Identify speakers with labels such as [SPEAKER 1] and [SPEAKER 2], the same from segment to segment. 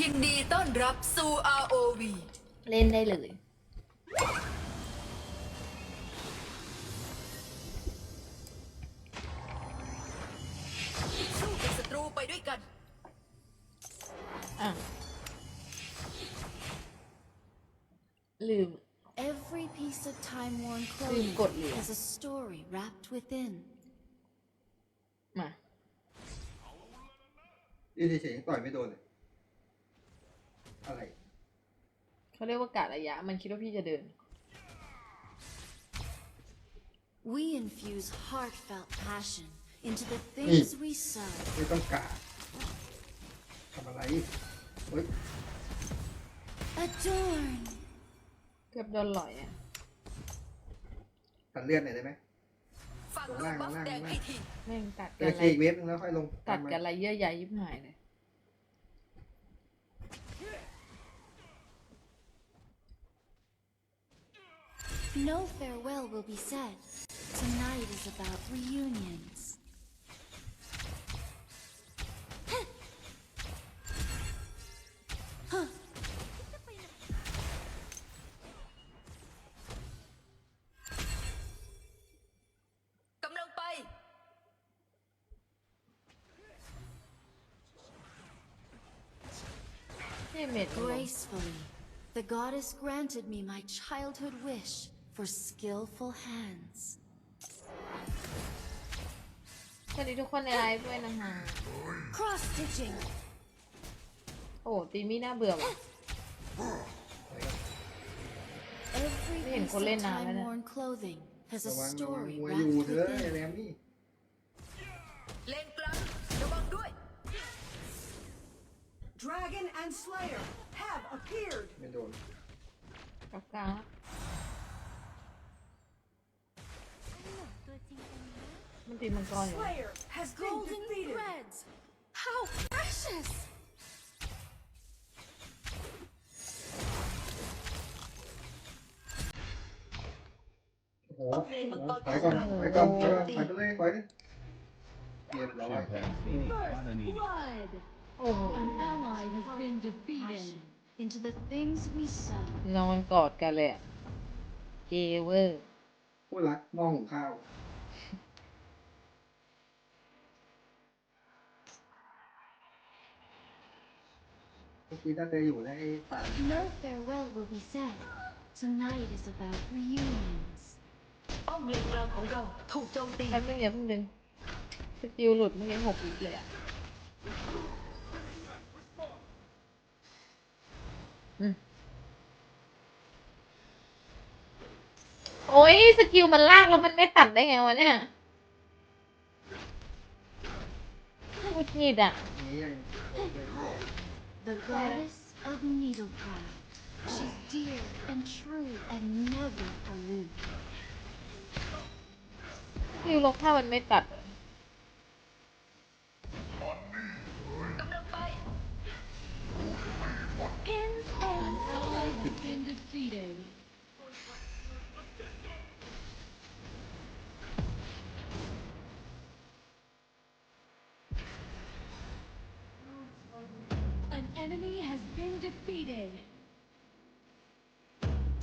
[SPEAKER 1] ยินดีต้อนรับสู่ ROV
[SPEAKER 2] เล่นได้เลย
[SPEAKER 1] สู้กับศัตรูไปด้วยกัน
[SPEAKER 2] อะ ลืม
[SPEAKER 3] Every piece of time-worn
[SPEAKER 2] ลืม
[SPEAKER 3] clothing
[SPEAKER 2] กดเหลือ
[SPEAKER 3] has a story wrapped within.
[SPEAKER 2] มา
[SPEAKER 4] ยืนเฉยๆต่อยไม่โดนเลย อะไร
[SPEAKER 2] เขาเรียกว่ากะระยะ มันคิดว่าพี่จะเดิน
[SPEAKER 3] We infuse heartfelt passion into the things we serve.
[SPEAKER 4] ไม่ต้องกาดทำอะไรเฮ้ย
[SPEAKER 3] Adorn.
[SPEAKER 2] เกือบโดนหลอยอะ
[SPEAKER 4] ตัดเลือดหน่อยได้ไหม
[SPEAKER 1] ฝั่ง
[SPEAKER 4] ลง
[SPEAKER 1] ลู
[SPEAKER 4] ล่ากง
[SPEAKER 1] บัฟ
[SPEAKER 4] ลงล่าง
[SPEAKER 1] แดง
[SPEAKER 4] ลงล่าง
[SPEAKER 1] ให้ที
[SPEAKER 2] แม่งตัด
[SPEAKER 4] เจ
[SPEAKER 2] กั
[SPEAKER 4] อน
[SPEAKER 2] อะ
[SPEAKER 4] เค
[SPEAKER 2] ไร
[SPEAKER 4] อีกเวฟนึงแล้วค่อยลง
[SPEAKER 2] ตัด
[SPEAKER 4] ตามมา
[SPEAKER 2] กันอะไรเยื่อใยยิบหายเลย
[SPEAKER 3] No farewell will be said. Tonight is about reunions.
[SPEAKER 1] กำลังไป
[SPEAKER 2] นี่เม็ดมันลง
[SPEAKER 3] Gracefully, the goddess granted me my childhood wish for skillful hands.
[SPEAKER 2] สวัสดีทุกคนในไลฟ์ด้วยนะคะ
[SPEAKER 3] Cross stitching.
[SPEAKER 2] โอ้ตีมี่น่าเบื่อว่ะ
[SPEAKER 3] Every
[SPEAKER 2] Đây,
[SPEAKER 3] piece
[SPEAKER 2] có
[SPEAKER 3] of
[SPEAKER 2] lên nào đây nè.
[SPEAKER 3] time-worn clothing has
[SPEAKER 4] ระ
[SPEAKER 3] a
[SPEAKER 4] วังระวัง
[SPEAKER 3] story
[SPEAKER 4] มวยอยู่
[SPEAKER 3] wrapped
[SPEAKER 4] เถอะไอ้
[SPEAKER 3] within.
[SPEAKER 4] แรมนี่
[SPEAKER 1] เลนกลางระวังด้วย
[SPEAKER 5] Dragon and Slayer have appeared.
[SPEAKER 4] ไม่โดน
[SPEAKER 2] กับกลาง มันตีมังกรอยู่
[SPEAKER 5] Slayer has been
[SPEAKER 3] Golden
[SPEAKER 5] defeated.
[SPEAKER 3] threads. How precious!
[SPEAKER 4] โอ้โหถอยก่อนถอยก่อนถอยก่อนถอยไปเลยถอยเลยเรียบร้อย
[SPEAKER 5] Blood.
[SPEAKER 2] โอ้โห
[SPEAKER 5] An ally has been defeated.
[SPEAKER 3] Passion into the things we serve.
[SPEAKER 2] นอนกอดกันเลยอะเกเวอร์
[SPEAKER 4] ผู้รักหม้อหุงข้าว เมื่อกี้น่าจะอยู่ในป่า
[SPEAKER 3] No farewell will be said. Tonight is about reunions.
[SPEAKER 1] ป้อมเลนกลางของเราถูกโจมตี
[SPEAKER 2] แป๊บนึงอย่าเพิ่งดึงสกิลหลุดเมื่อกี้หกวิเลยอะอืม โอ้ยสกิลมันลากแล้วมันไม่ตัดได้ไงวะเนี่ยหงุดหงิดอะ
[SPEAKER 4] นี้ยัง
[SPEAKER 3] The goddess of needlecraft. She's dear and true and never aloof.
[SPEAKER 2] สกิลลงถ้ามันไม่ตัดอะ
[SPEAKER 1] กำลังไป
[SPEAKER 5] An ally has been defeated. Defeated.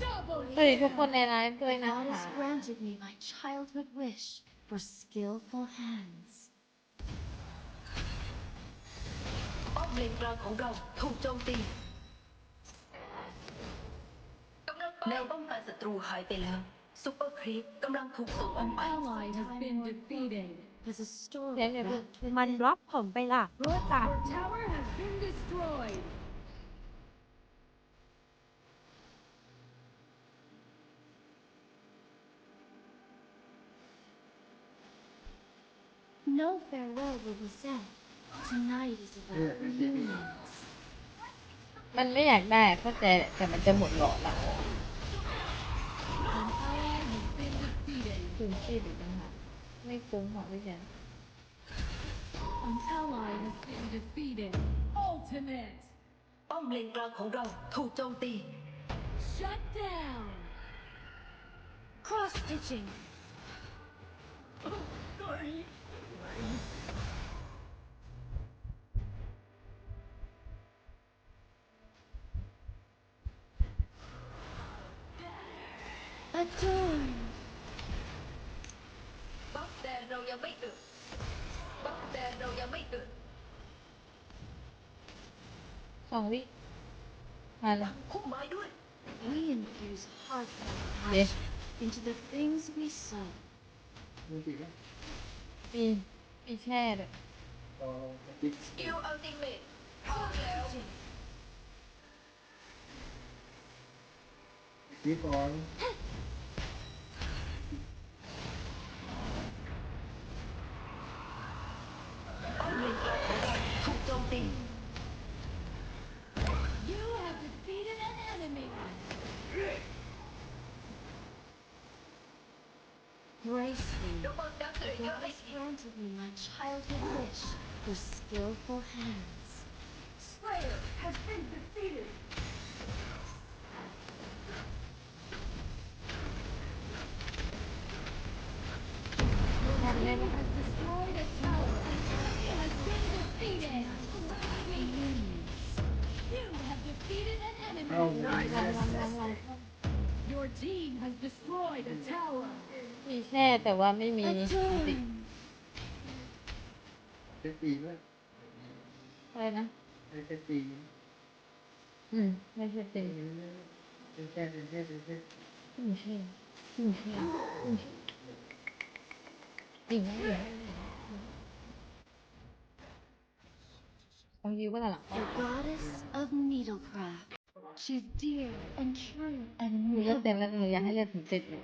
[SPEAKER 5] Double
[SPEAKER 2] สวัสดีทุกคนในไลฟ์ด้วย
[SPEAKER 3] The
[SPEAKER 2] นะคะ
[SPEAKER 3] goddess granted me my childhood wish for skillful hands.
[SPEAKER 1] ป้อมเลนกลางของเราถูกโจมตีกำลังไปแนวป้องกันศัตรูหายไปแล้วซุปเปอร์ครีปกำลังถูกส่งออก
[SPEAKER 5] An
[SPEAKER 1] ไป
[SPEAKER 5] ally has been defeated.
[SPEAKER 3] Has a story
[SPEAKER 2] เดี๋ยวอย่าเพิ่ง
[SPEAKER 3] wrapped within.
[SPEAKER 6] มันรับผมไปล่ะรู้จัก
[SPEAKER 5] Your tower has been destroyed.
[SPEAKER 3] No farewell will be said. Tonight is about
[SPEAKER 4] Yeah, yeah, yeah, yeah.
[SPEAKER 3] reunions.
[SPEAKER 2] มันไม่อยากได้เข้าใจแหละแต่มันจะหมดหลอดละ
[SPEAKER 5] An ally has been defeated.
[SPEAKER 2] คุ้มชีพอีกต่างหากไม่คุ้มของพี่แชน
[SPEAKER 5] An ally has been defeated. Ultimate.
[SPEAKER 1] ป้อมเลนกลางของเราถูกโจมตี
[SPEAKER 5] Shut down.
[SPEAKER 3] Cross stitching.
[SPEAKER 1] Sorry. Alam.
[SPEAKER 3] We infuse heart
[SPEAKER 2] and
[SPEAKER 3] passion into the things we
[SPEAKER 4] sell. Mm.
[SPEAKER 2] มีมีแช่ด้วย
[SPEAKER 4] ต่อติ๊ก
[SPEAKER 1] สกิลอัลติเมทพร้อมแล้ว
[SPEAKER 4] นี่ก่อน
[SPEAKER 3] with skillful hands.
[SPEAKER 1] Slayer has been defeated.
[SPEAKER 5] Has destroyed a tower. You have defeated an enemy.
[SPEAKER 2] Oh, nice.
[SPEAKER 5] Your dean has destroyed a tower.
[SPEAKER 2] ติ
[SPEAKER 3] Adorn.
[SPEAKER 4] เจ็ดปีแล้ว
[SPEAKER 2] อะไรนะ
[SPEAKER 4] ไม่ใช่ปี
[SPEAKER 2] อืม ไม่ใช่ตี
[SPEAKER 4] เป็นแค่เป็นแค่เป็นแค่
[SPEAKER 2] ไม่ใช่ไม่ใช่ไม่ใช่จริงไหมต้องยืมว่าหลัง
[SPEAKER 3] The goddess of needlecraft. She's dear and true and
[SPEAKER 2] หนูเลือก
[SPEAKER 3] noble.
[SPEAKER 2] เต็มแล้วหนูอยากให้เลือกถึงเจ็ดเลย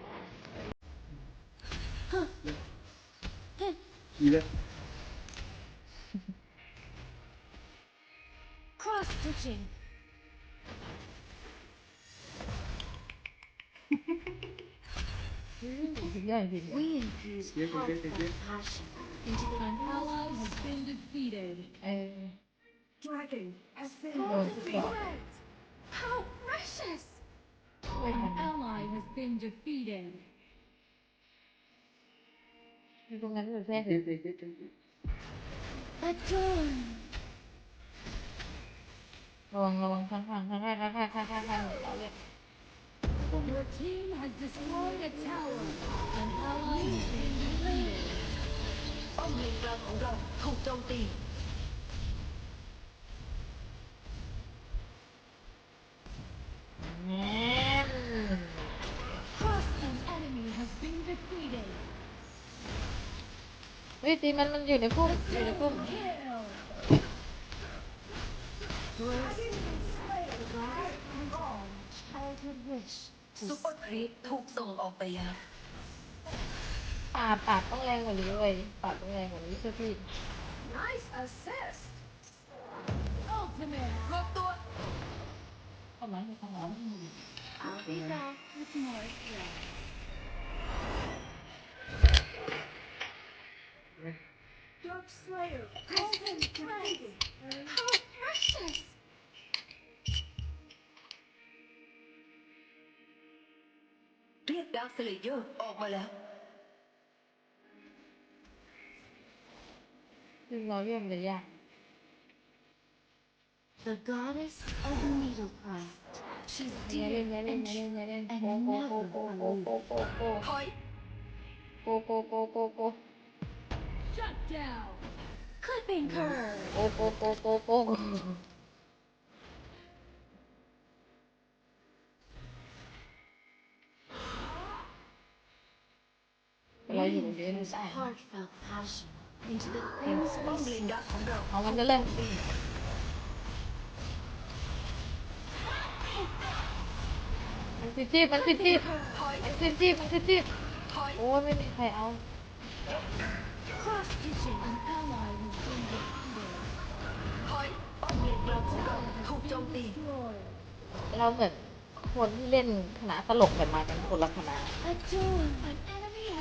[SPEAKER 4] ปีแล้ว
[SPEAKER 3] stitching. we
[SPEAKER 5] ally has been defeated.
[SPEAKER 2] Uh,
[SPEAKER 1] Dragon has been
[SPEAKER 2] defeated.
[SPEAKER 3] How precious!
[SPEAKER 5] An ally has been defeated.
[SPEAKER 2] ตรงนั้นหนูแช่
[SPEAKER 4] เจ็
[SPEAKER 2] ถึ
[SPEAKER 4] ด
[SPEAKER 2] ง
[SPEAKER 4] เจ็ดเจ็ดเจ็ด
[SPEAKER 3] Adorn.
[SPEAKER 2] ระวังระวังข้างข้างข้างข้างข้างข้างข้างข้างข้างเอาเลย
[SPEAKER 5] Your team has destroyed a tower. An ally has been defeated.
[SPEAKER 1] ป้อมเลนกลางของเราถูกโจมตี
[SPEAKER 2] แหม
[SPEAKER 5] An enemy has been defeated.
[SPEAKER 2] เฮ้ยตีมันมันอยู่ในพุ่มอยู่ในพุ่
[SPEAKER 1] ซุป
[SPEAKER 3] to
[SPEAKER 1] เปอร์ครีปถูกส่งออกไปแล้ว
[SPEAKER 2] ปาดปาดต้องแรงกว่านี้เลยปาดต้องแรงกว่านี้เชื่อพี่
[SPEAKER 1] Nice assist
[SPEAKER 5] Ultimate.
[SPEAKER 1] รวมตัว
[SPEAKER 2] เข้ามาเข้ามา
[SPEAKER 3] I'll be back with more threats.
[SPEAKER 1] Dark Slayer has been
[SPEAKER 3] The goddess of
[SPEAKER 2] the needle. She's
[SPEAKER 3] dear and true and never
[SPEAKER 2] alone. Hoi!
[SPEAKER 5] Shut down!
[SPEAKER 3] Clipping curve!
[SPEAKER 2] เราอยู่เรียน
[SPEAKER 3] Infuse heartfelt passion into the things
[SPEAKER 1] ป้อม
[SPEAKER 3] we
[SPEAKER 1] เลน
[SPEAKER 3] sow.
[SPEAKER 1] ดักของเรา
[SPEAKER 2] เอามันเล่นมันติดจีบมันติดจีบมันติดจีบมันติดจีบโอ้ยไม่มีใครเอา
[SPEAKER 3] Cross kitchen
[SPEAKER 5] An ally has been defeated.
[SPEAKER 1] ถอยป้อมเลนกลางของเราถูกโจมตี
[SPEAKER 2] เราเหมือนคนที่เล่นคณะตลกกันมากันคนละคณะ
[SPEAKER 3] Adorn.
[SPEAKER 5] An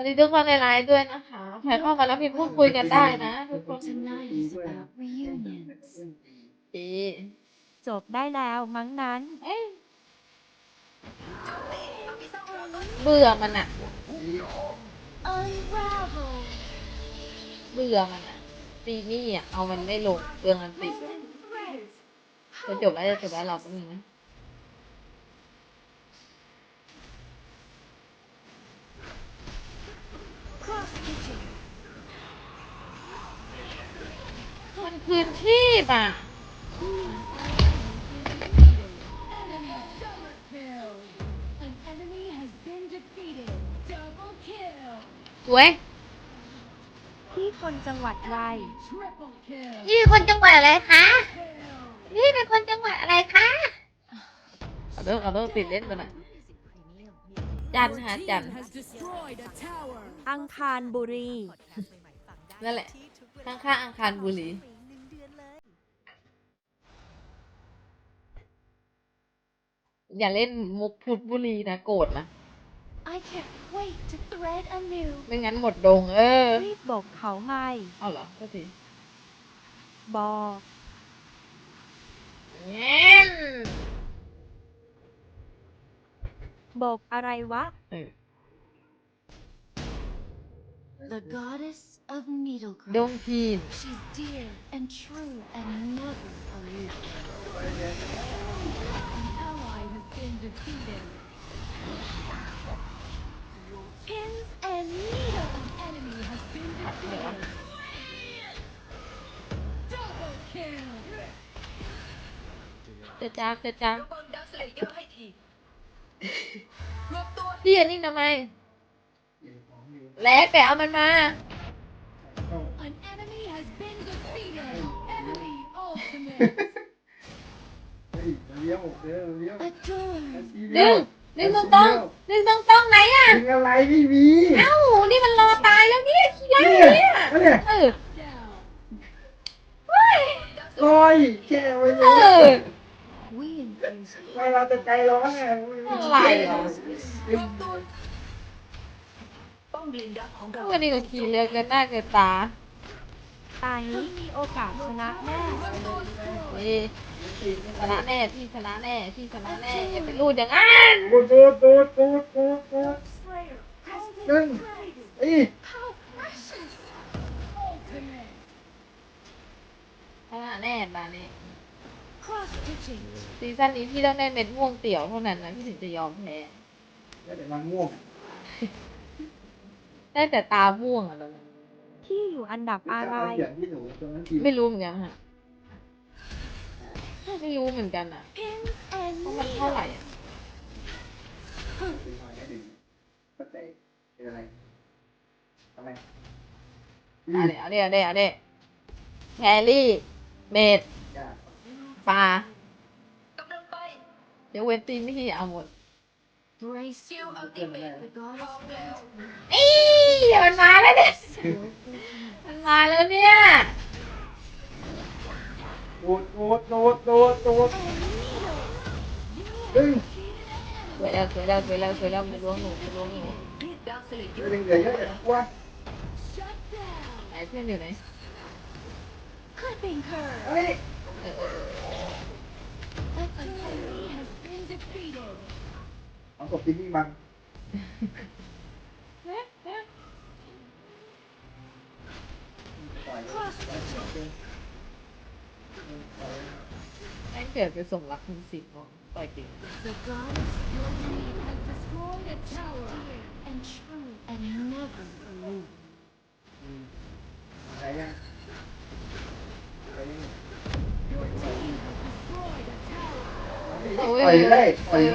[SPEAKER 2] วัสดีทุกคนในไลน์ด้วยนะคะใครเข้ามาแล้วพิมพ์พูดคุยกันได้นะทุกคน
[SPEAKER 3] Tonight is about reunions.
[SPEAKER 2] ดี
[SPEAKER 6] จบได้แล้วมั้งนั้น
[SPEAKER 2] เอ๊ะเบื่อมันอะ
[SPEAKER 3] Unravel.
[SPEAKER 2] เบื่อมันอะตีนี่อะเอามันไม่ลงเบื่องมันติดจะจบแล้วจะจบแล้วรอแป๊บนึงนะ คืนที่ป่ะ
[SPEAKER 5] Enemy double kill. An enemy has been defeated. Double kill.
[SPEAKER 2] สวย
[SPEAKER 6] ที่คนจังหวัดไร
[SPEAKER 5] Triple kill.
[SPEAKER 2] ยี่คนจังหวัดอะไรคะ
[SPEAKER 5] Kill.
[SPEAKER 2] ยี่เป็นคนจังหวัดอะไรคะขอโทษขอโทษติดเล่นไปหน่อยจันทร์หาจันทร์
[SPEAKER 5] Has destroyed a tower.
[SPEAKER 6] อังคารบุรี
[SPEAKER 2] นั่นแหละข้างๆอังคารบุรี อย่าเล่นมุกพุทธบุรีนะโกรธนะ
[SPEAKER 3] I can't wait to thread anew.
[SPEAKER 2] ไม่งั้นหมดดง เออ
[SPEAKER 6] รีบบอกเขาให้
[SPEAKER 2] เอาเหรอก็ที
[SPEAKER 6] บอก
[SPEAKER 2] แง่น
[SPEAKER 6] บอกอะไรวะ
[SPEAKER 2] เออ
[SPEAKER 3] The goddess of
[SPEAKER 2] ดง
[SPEAKER 3] Needlecraft.
[SPEAKER 2] พีน
[SPEAKER 3] She's dear and true and never aloof.
[SPEAKER 5] An ally has been defeated.
[SPEAKER 3] Pins and needles.
[SPEAKER 5] An enemy has been defeated. Double kill.
[SPEAKER 2] เจะจ้าเจะจ้า
[SPEAKER 1] ระวังดักสเลเยอร์ให้ทีรวมตัว
[SPEAKER 2] พี่อันนี้ทำไม แล้วแต่เอามันมา
[SPEAKER 5] An enemy has been defeated. Enemy ultimate.
[SPEAKER 4] เฮ้ยเลี้ยวเดี๋ยวเลี้ยว
[SPEAKER 3] Adore.
[SPEAKER 2] ดึงดึงตรงตรงๆดึงตรงตรงๆไหนอะ
[SPEAKER 4] ดึงอะไรไม่มี
[SPEAKER 2] เอ้า นี่มันรอตายแล้วเนี่ยขี้ร้าย
[SPEAKER 4] เนี่ย
[SPEAKER 2] เนี่ย
[SPEAKER 4] เนี่ย
[SPEAKER 2] เออ
[SPEAKER 5] Down.
[SPEAKER 2] เฮ้ย
[SPEAKER 4] ลอยแค่ไว้เล
[SPEAKER 2] เอยอ
[SPEAKER 3] We infuse
[SPEAKER 4] ไม่เราจะใจร้อนไง
[SPEAKER 2] อะไรอะ
[SPEAKER 1] รวมตัวป้องเลนดักของเรา
[SPEAKER 2] วันนี้ก็ขี่เรือเกินหน้าเกินตา
[SPEAKER 6] ตายนี้มีโอกาสชนะแน่
[SPEAKER 2] เอ้ย ชนะแน่พี่ชนะแน่พี่ชนะแน่อย่าไปรูดอย่างนั้น
[SPEAKER 4] ตูดตูดตูดตูดตูดตูดดึงอี
[SPEAKER 5] Ultimate.
[SPEAKER 2] ชนะแน่บานี้
[SPEAKER 3] cross stitching.
[SPEAKER 2] ซีซั่นนี้พี่ต้องได้เม็ดม่วงเตี่ยวเท่านั้นนะพี่ถึงจะยอมแพ้
[SPEAKER 4] แล้วเดี๋ยวมันง่วง
[SPEAKER 2] ได้แต่ตาม่วงอะตอนนั้น
[SPEAKER 6] ที่อยู่อันดับอะไร
[SPEAKER 4] เขียนที่หนูตรงนั้นที
[SPEAKER 2] ไม่รู้เหมือนกันฮะ ไม่รู้เหมือนกันอะ
[SPEAKER 3] Pins and
[SPEAKER 2] ว่ามันเท่าไหร่
[SPEAKER 3] needles.
[SPEAKER 2] อะ
[SPEAKER 4] ดึงหน่อยให้ดึงก็เตะเป็นอะไรทำไม
[SPEAKER 2] เอาเดี๋ยวเอาเดี๋ยวเอาดี๋ยวเอาดี๋ยวแฮร์รี่ เมด
[SPEAKER 4] ยาก
[SPEAKER 2] ปลากำ
[SPEAKER 1] ลังไป
[SPEAKER 2] เดี๋ยวเวนตีนพี่เอาหมด
[SPEAKER 3] Brace
[SPEAKER 1] คิวอัล
[SPEAKER 3] yourself.
[SPEAKER 1] ติเมท
[SPEAKER 3] The
[SPEAKER 1] พร้อ
[SPEAKER 3] goddess
[SPEAKER 1] มแล้ว
[SPEAKER 2] อีมันมาแล้วเนี่ย มันมาแล้วเนี่ย
[SPEAKER 4] โดดโดดโดดโดดโดดดึง
[SPEAKER 2] สวยแล้วสวยแล้วสวยแล้วสวยแล้วมาล้วงหนูมาล้วงหนู
[SPEAKER 1] เรียกดักสเลเยอ
[SPEAKER 4] ดึง
[SPEAKER 1] ร์
[SPEAKER 4] เหลือเยอะอย่ากลัว
[SPEAKER 5] Shut down.
[SPEAKER 2] ไหนเพื่อนอยู่ไหน
[SPEAKER 3] Clipping curve.
[SPEAKER 4] เฮ้ย
[SPEAKER 2] เออเออเออ
[SPEAKER 5] An enemy has been defeated.
[SPEAKER 4] เอากบที่นี่บัง
[SPEAKER 3] Cross stitching.
[SPEAKER 2] แม่งเกิดเป็นสมรักคุณสิงห์ของต่อยเก่ง
[SPEAKER 3] The goddess
[SPEAKER 5] Your team has destroyed a tower.
[SPEAKER 3] and true and never aloof.
[SPEAKER 4] อะไรยังอะไรยัง
[SPEAKER 5] Your team has destroyed a tower.
[SPEAKER 2] โอ้ย
[SPEAKER 4] ปล่อยเลยปล่อย